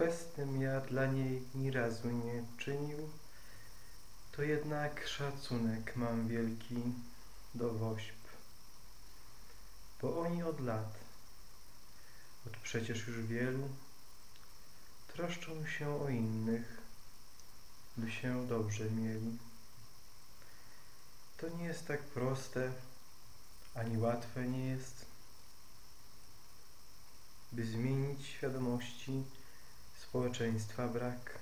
jestem ja dla niej ni razu nie czynił, to jednak szacunek mam wielki do wośp. Bo oni od lat, od przecież już wielu, troszczą się o innych, by się dobrze mieli. To nie jest tak proste, ani łatwe nie jest, by zmienić świadomości społeczeństwa brak,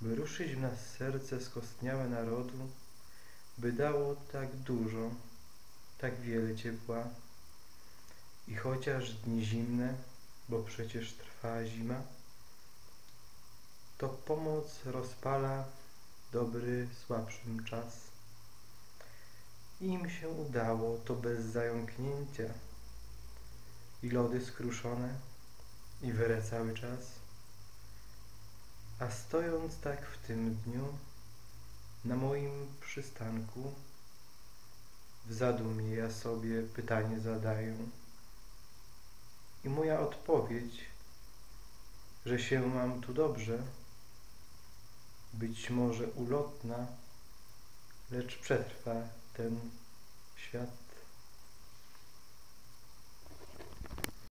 by ruszyć w nas serce skostniałe narodu, by dało tak dużo, tak wiele ciepła. I chociaż dni zimne, bo przecież trwa zima, to pomoc rozpala dobry słabszym czas. Im się udało to bez zająknięcia i lody skruszone i wyrę cały czas. A stojąc tak w tym dniu na moim przystanku w zadumie ja sobie pytanie zadaję i moja odpowiedź, że się mam tu dobrze, być może ulotna, lecz przetrwa ten świat.